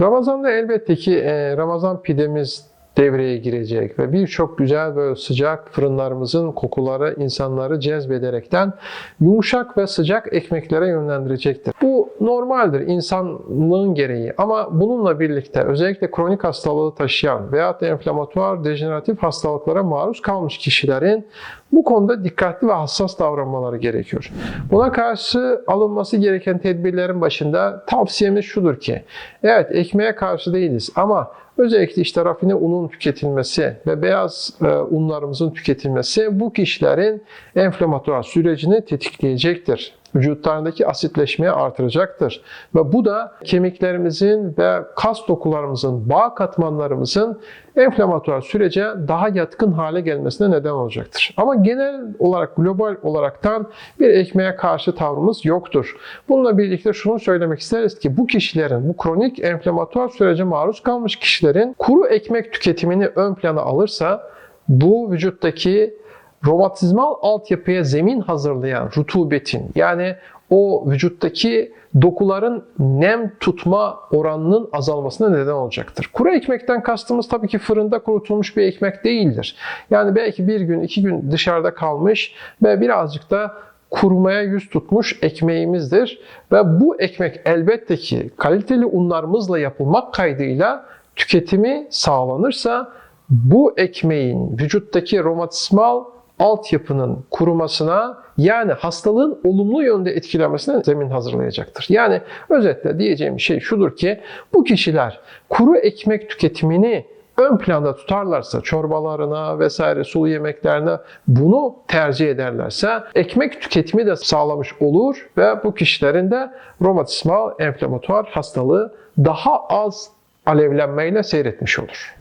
Ramazan'da elbette ki Ramazan pidemiz devreye girecek ve birçok güzel böyle sıcak fırınlarımızın kokuları insanları cezbederekten yumuşak ve sıcak ekmeklere yönlendirecektir. Bu normaldir insanlığın gereği ama bununla birlikte özellikle kronik hastalığı taşıyan veya da enflamatuar dejeneratif hastalıklara maruz kalmış kişilerin bu konuda dikkatli ve hassas davranmaları gerekiyor. Buna karşı alınması gereken tedbirlerin başında tavsiyemiz şudur ki, evet ekmeğe karşı değiliz ama özellikle işte rafine unun tüketilmesi ve beyaz e, unlarımızın tüketilmesi bu kişilerin enflamatuar sürecini tetikleyecektir vücutlarındaki asitleşmeyi artıracaktır. Ve bu da kemiklerimizin ve kas dokularımızın, bağ katmanlarımızın enflamatuar sürece daha yatkın hale gelmesine neden olacaktır. Ama genel olarak, global olaraktan bir ekmeğe karşı tavrımız yoktur. Bununla birlikte şunu söylemek isteriz ki bu kişilerin, bu kronik enflamatuar sürece maruz kalmış kişilerin kuru ekmek tüketimini ön plana alırsa bu vücuttaki romatizmal altyapıya zemin hazırlayan rutubetin yani o vücuttaki dokuların nem tutma oranının azalmasına neden olacaktır. Kuru ekmekten kastımız tabii ki fırında kurutulmuş bir ekmek değildir. Yani belki bir gün, iki gün dışarıda kalmış ve birazcık da kurumaya yüz tutmuş ekmeğimizdir. Ve bu ekmek elbette ki kaliteli unlarımızla yapılmak kaydıyla tüketimi sağlanırsa bu ekmeğin vücuttaki romatizmal altyapının kurumasına yani hastalığın olumlu yönde etkilemesine zemin hazırlayacaktır. Yani özetle diyeceğim şey şudur ki bu kişiler kuru ekmek tüketimini ön planda tutarlarsa çorbalarına vesaire sulu yemeklerine bunu tercih ederlerse ekmek tüketimi de sağlamış olur ve bu kişilerin de romatizmal enflamatuar hastalığı daha az alevlenmeyle seyretmiş olur.